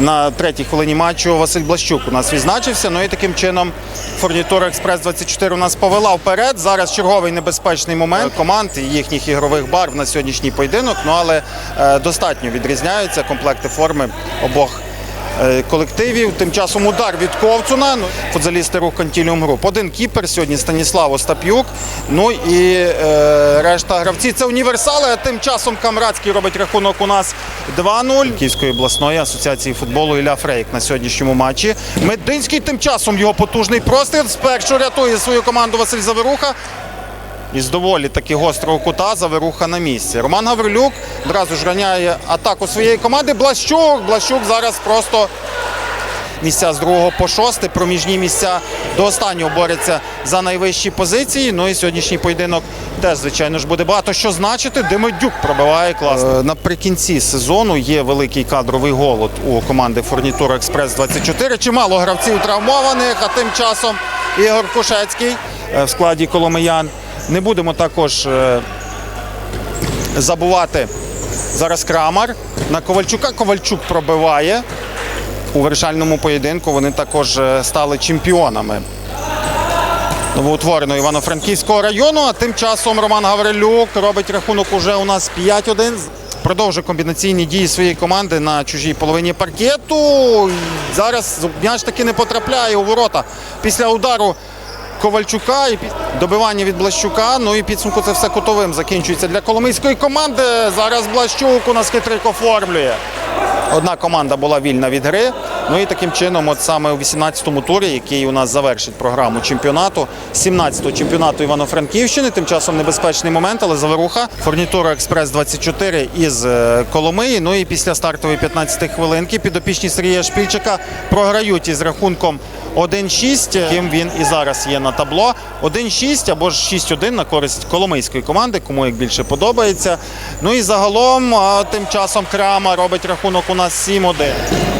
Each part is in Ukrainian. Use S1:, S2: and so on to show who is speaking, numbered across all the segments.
S1: На третій хвилині матчу Василь Блащук у нас відзначився. Ну і таким чином Фурнітура Експрес 24 у нас повела вперед. Зараз черговий небезпечний момент команд і їхніх ігрових барв на сьогоднішній поєдинок. Ну але е, достатньо відрізняються комплекти форми обох. Е, Колективів тим часом удар від Ковцуна. Ну, футзалісти рух Контіліум Груп. Один кіпер сьогодні Станіслав Остап'юк. Ну і е, решта гравці. Це універсали. А тим часом Камрадський робить рахунок у нас 2-0. Київської обласної асоціації футболу Ілля Фрейк на сьогоднішньому матчі. Мединський тим часом його потужний простріл. Спершу рятує свою команду Василь Заверуха. Із доволі таки гострого кута заверуха на місці. Роман Гаврилюк одразу ж раняє атаку своєї команди. Блащук. Блащук зараз просто місця з другого по шосте, проміжні місця до останнього борються за найвищі позиції. Ну і сьогоднішній поєдинок теж, звичайно ж, буде багато що значити. Демидюк пробиває класно. Е, Наприкінці сезону є великий кадровий голод у команди Фурнітура Експрес 24. Чимало гравців травмованих, а тим часом Ігор Кушецький е, в складі Коломиян. Не будемо також е, забувати зараз Крамар. На Ковальчука Ковальчук пробиває. У вирішальному поєдинку вони також е, стали чемпіонами новоутвореного Івано-Франківського району. А тим часом Роман Гаврилюк робить рахунок уже у нас 5-1. Продовжує комбінаційні дії своєї команди на чужій половині паркету. Зараз м'яч таки не потрапляє у ворота після удару Ковальчука і добивання від Блащука. Ну і підсумку це все кутовим закінчується для коломийської команди. Зараз Блащук у нас хитрик оформлює. Одна команда була вільна від гри. Ну і таким чином, от саме у 18-му турі, який у нас завершить програму чемпіонату, 17-го чемпіонату Івано-Франківщини. Тим часом небезпечний момент, але заворуха. Фурнітура Експрес 24 із е, Коломиї. Ну і після стартової 15 хвилинки підопічні Сергія Шпільчика програють із рахунком 1-6, ким він і зараз є на табло. 1-6 або ж 6-1 на користь коломийської команди, кому як більше подобається. Ну і загалом тим часом Крама робить рахунок у нас 7-1.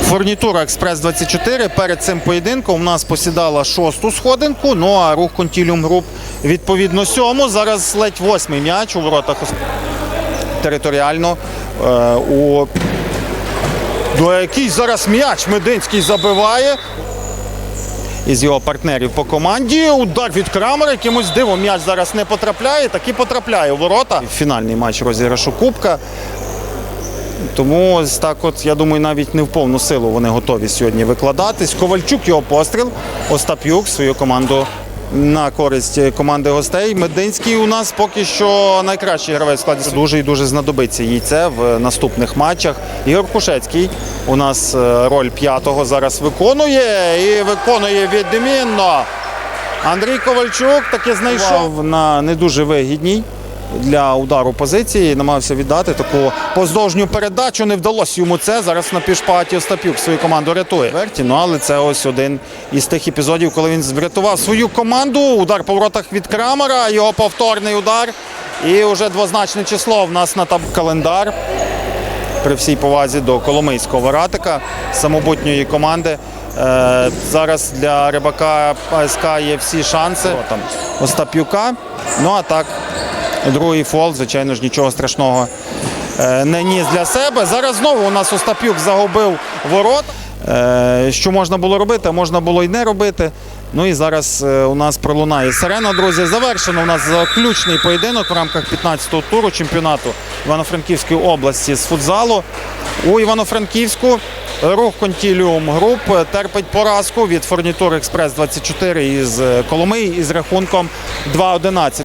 S1: Фурнітура Експрес 24 перед цим поєдинком у нас посідала шосту сходинку. Ну а рух Контіліум Груп відповідно сьому. Зараз ледь восьмий м'яч у воротах територіально е, у який зараз м'яч Мединський забиває. Із його партнерів по команді. Удар від Крамера. Якимось дивом м'яч зараз не потрапляє, так і потрапляє у ворота. Фінальний матч розіграшу Кубка. Тому ось так от, я думаю, навіть не в повну силу вони готові сьогодні викладатись. Ковальчук його постріл, Остап'юк свою команду на користь команди гостей. Мединський у нас поки що найкращий гравець в складі. Дуже і дуже знадобиться їй це в наступних матчах. Ігор Кушецький у нас е, роль п'ятого зараз виконує і виконує відмінно. Андрій Ковальчук таки знайшов на не дуже вигідній для удару позиції. Намагався віддати таку поздовжню передачу. Не вдалося йому це. Зараз на пішпаті Остапюк свою команду рятує. Верті, ну але це ось один із тих епізодів, коли він врятував свою команду. Удар по воротах від Крамера, його повторний удар. І вже двозначне число в нас на таб календар. При всій повазі до Коломийського Варатика, самобутньої команди. Е, зараз для рибака ПСК є всі шанси. О, там Остап'юка. Ну а так, другий фол, звичайно ж, нічого страшного е, не ніс для себе. Зараз знову у нас Остап'юк загубив ворот. Е, що можна було робити, а можна було й не робити. Ну і зараз е, у нас пролунає сирена, друзі. Завершено у нас заключний поєдинок в рамках 15-го туру чемпіонату Івано-Франківської області з футзалу. У Івано-Франківську рух Контіліум Груп терпить поразку від Фурнітур Експрес 24 із Коломиї із рахунком 2-11.